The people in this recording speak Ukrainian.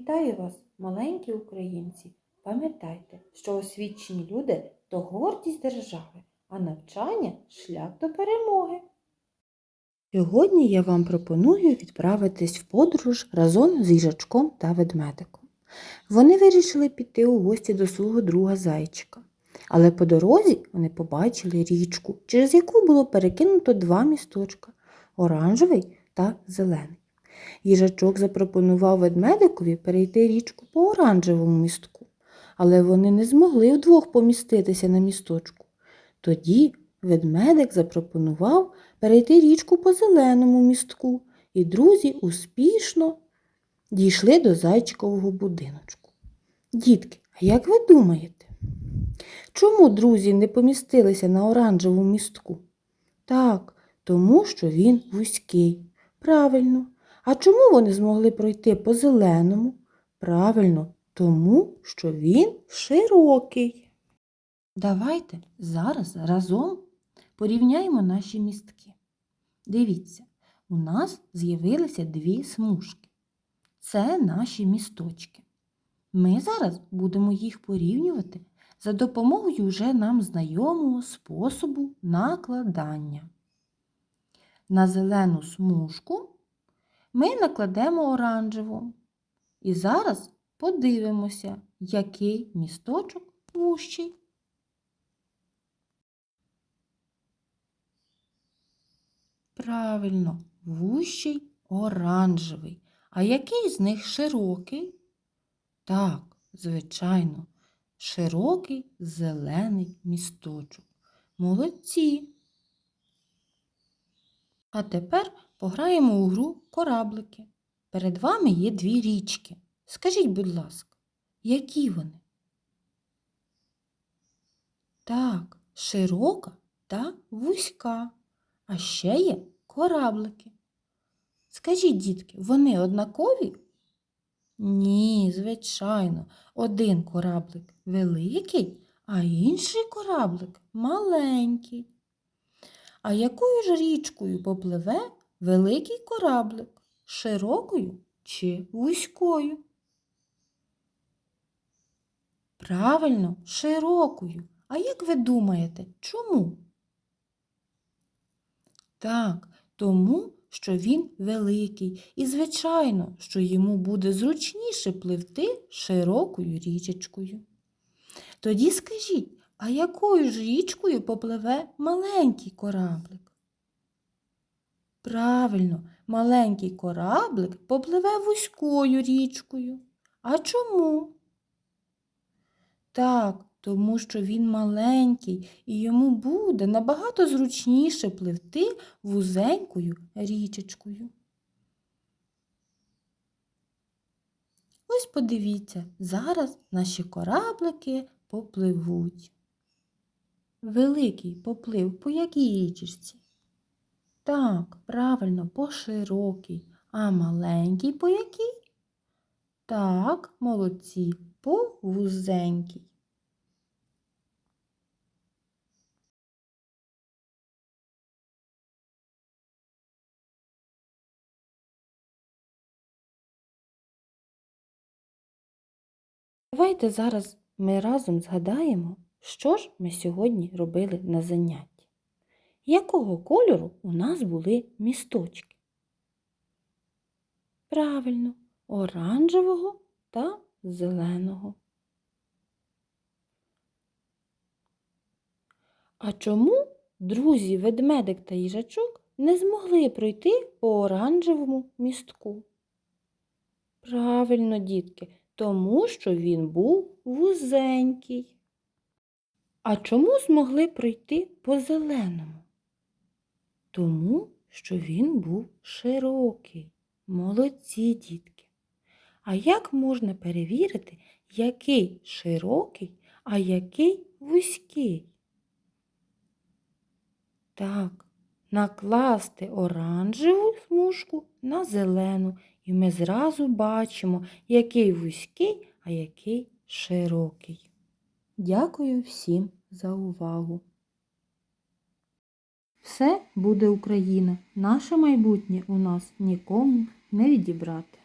Вітаю вас, маленькі українці. Пам'ятайте, що освічені люди то гордість держави, а навчання шлях до перемоги. Сьогодні я вам пропоную відправитись в подорож разом з їжачком та ведмедиком. Вони вирішили піти у гості до свого друга зайчика. Але по дорозі вони побачили річку, через яку було перекинуто два місточка оранжевий та зелений. Їжачок запропонував ведмедикові перейти річку по оранжевому містку, але вони не змогли вдвох поміститися на місточку. Тоді ведмедик запропонував перейти річку по зеленому містку, і друзі успішно дійшли до зайчикового будиночку. Дітки, а як ви думаєте, чому друзі не помістилися на оранжевому містку? Так, тому що він вузький. Правильно. А чому вони змогли пройти по зеленому? Правильно, тому що він широкий. Давайте зараз разом порівняємо наші містки. Дивіться, у нас з'явилися дві смужки. Це наші місточки. Ми зараз будемо їх порівнювати за допомогою вже нам знайомого способу накладання. На зелену смужку ми накладемо оранжеву. І зараз подивимося, який місточок вущий. Правильно, вущий оранжевий. А який з них широкий? Так, звичайно, широкий зелений місточок. Молодці. А тепер пограємо у гру кораблики. Перед вами є дві річки. Скажіть, будь ласка, які вони? Так, широка та вузька. А ще є кораблики. Скажіть, дітки, вони однакові? Ні, звичайно, один кораблик великий, а інший кораблик маленький. А якою ж річкою попливе великий кораблик? Широкою чи вузькою? Правильно, широкою. А як ви думаєте, чому? Так, тому, що він великий, і, звичайно, що йому буде зручніше пливти широкою річечкою. Тоді скажіть, а якою ж річкою попливе маленький кораблик? Правильно, маленький кораблик попливе вузькою річкою. А чому? Так, тому що він маленький і йому буде набагато зручніше пливти вузенькою річечкою. Ось подивіться, зараз наші кораблики попливуть. Великий поплив по якій річечці? Так, правильно, по широкій, а маленький по якій? Так, молодці, по вузенькій. Давайте зараз ми разом згадаємо, що ж ми сьогодні робили на занятті. Якого кольору у нас були місточки? Правильно, оранжевого та зеленого. А чому друзі ведмедик та їжачок не змогли пройти по оранжевому містку? Правильно, дітки, тому що він був вузенький. А чому змогли пройти по зеленому? Тому що він був широкий. Молодці дітки. А як можна перевірити, який широкий, а який вузький? Так, накласти оранжеву смужку на зелену, і ми зразу бачимо, який вузький, а який широкий. Дякую всім за увагу. Все буде Україна. Наше майбутнє у нас нікому не відібрати.